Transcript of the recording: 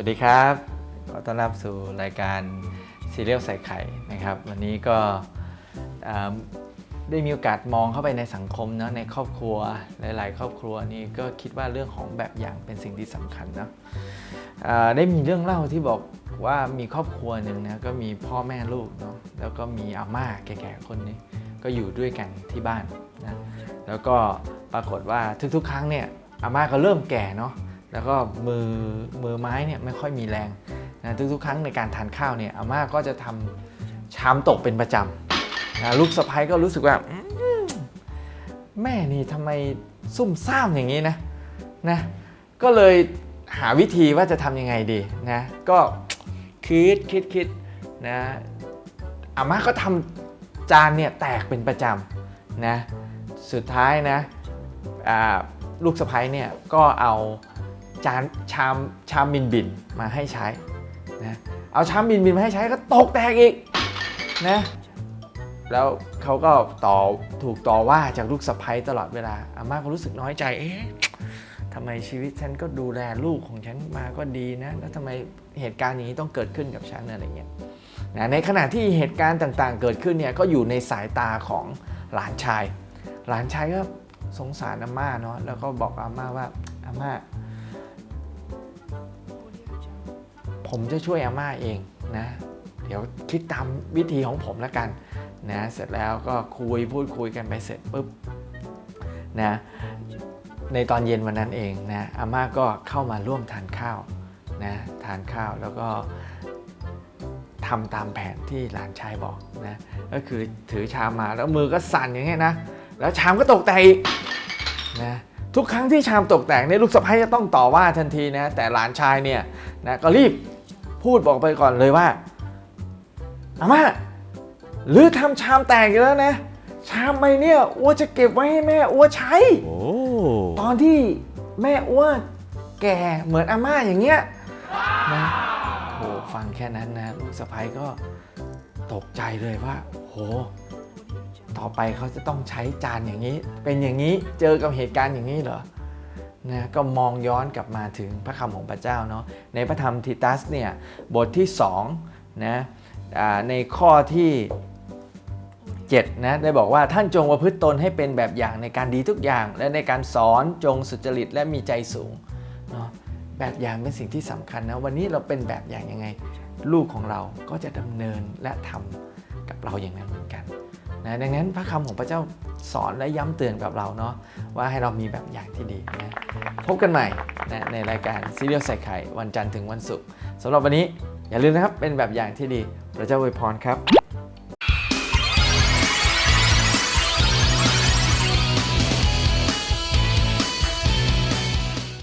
วัสดีครับขอต้อนรับสู่รายการซีเรียลใส่ไข่นะครับ วันนี้ก็ได้มีโอกาสมองเข้าไปในสังคมเนอะในครอบครัวหลาย ๆ ครอบครัวนี่ก็คิดว่าเรื่องของแบบอย่างเป็นสิ่งที่สำคัญเนอะได้มีเรื่องเล่าที่บอกว่ามีครอบครัวหนึ่งนะก็มีพ่อแม่ลูกเนาะแล้วก็มีอาม่าแก่ ๆ คนนี้ก็อยู่ด้วยกันที่บ้านนะแล้วก็ปรากฏว่าทุก ๆ ครั้งเนี่ยอาม่าก็เริ่มแก่เนาะ แล้วก็มือมือไม้เนี่ยไม่ค่อยมีแรงนะทุกๆ ครั้งในการทานข้าวเนี่ยอาม่าก็จะทำชามตกเป็นประจำนะลูกสะพ้ยก็รู้สึกว่าแม่นี่ทำไมซุ่มซ่ามอย่างนี้นะนะก็เลยหาวิธีว่าจะทำยังไงดีนะก็คิดคิดคิดนะอาม่าก็ทำจานเนี่ยแตกเป็นประจำนะสุดท้ายนะลูกสะพ้ยเนี่ยก็เอา จานชามชามบินบินมาให้ใช้นะเอาชามบินบินมาให้ใช้ก็ตกแตกอีกนะแล้วเขาก็ต่อถูกต่อว่าจากลูกสะใภ้ตลอดเวลาอาม่าก็รู้สึกน้อยใจเอ๊ะทำไมชีวิตฉันก็ดูแลลูกของฉันมาก็ดีนะ แล้วทำไมเหตุการณ์อย่างนี้ต้องเกิดขึ้นกับฉันอะไรเงี้ยนะในขณะที่เหตุการณ์ต่างๆ เกิดขึ้นเนี่ยก็อยู่ในสายตาของหลานชาย หลานชายก็สงสารอาม่าเนาะแล้วก็บอกอาม่าว่าอาม่า ผมจะช่วยอาม่าเองนะ เดี๋ยวคิดตามวิธีของผมแล้วกันนะเสร็จแล้วก็คุยพูดคุยกันไปเสร็จปุ๊บนะในตอนเย็นวันนั้นเองนะอาม่าก็เข้ามาร่วมทานข้าวนะทานข้าวแล้วก็ทำตามแผนที่หลานชายบอกนะก็คือถือชามมาแล้วมือก็สั่นอย่างเงี้ยนะแล้วชามก็ตกแตกอีกนะทุกครั้งที่ชามตกแตกเนี่ยลูกสะใภ้จะต้องต่อว่าทันทีนะแต่หลานชายเนี่ยนะก็รีบ พูดบอกไปก่อนเลยว่าอาม่าหรือทำชามแตกอีกแล้วนะ ชามใบเนี่ยอ้วจะเก็บไว้ให้แม่อ้วใช้โอ้ตอนที่แม่อ้วแก่เหมือนอาม่าอย่างเงี้ยนะโหฟังแค่นั้นนะลูกสะพ้ยก็ตกใจเลยว่า โห ต่อไปเขาจะต้องใช้จานอย่างนี้ เป็นอย่างนี้เจอกับเหตุการณ์อย่างนี้เหรอ นะก็มองย้อนกลับมาถึงพระคำของพระเจ้าเนาะในพระธรรมทิตัสเนี่ยบทที่2นะในข้อที่7นะได้บอกว่าท่านจงประพฤติตนให้เป็นแบบอย่างในการดีทุกอย่าง และในการสอนจงสุจริตและมีใจสูงเนาะแบบอย่างเป็นสิ่งที่สำคัญนะวันนี้เราเป็นแบบอย่างยังไง ลูกของเราก็จะดำเนินและทำกับเราอย่างนั้นเหมือนกันนะดังนั้นพระคำของพระเจ้า สอนและย้ำเตือนกับเราเนาะว่าให้เรามีแบบอย่างที่ดีนะพบกันใหม่นะในรายการซีเรียลใส่ไข่วันจันทร์ถึงวันศุกร์สำหรับวันนี้อย่าลืมนะครับเป็นแบบอย่างที่ดีพระเจ้าอวยพรครับ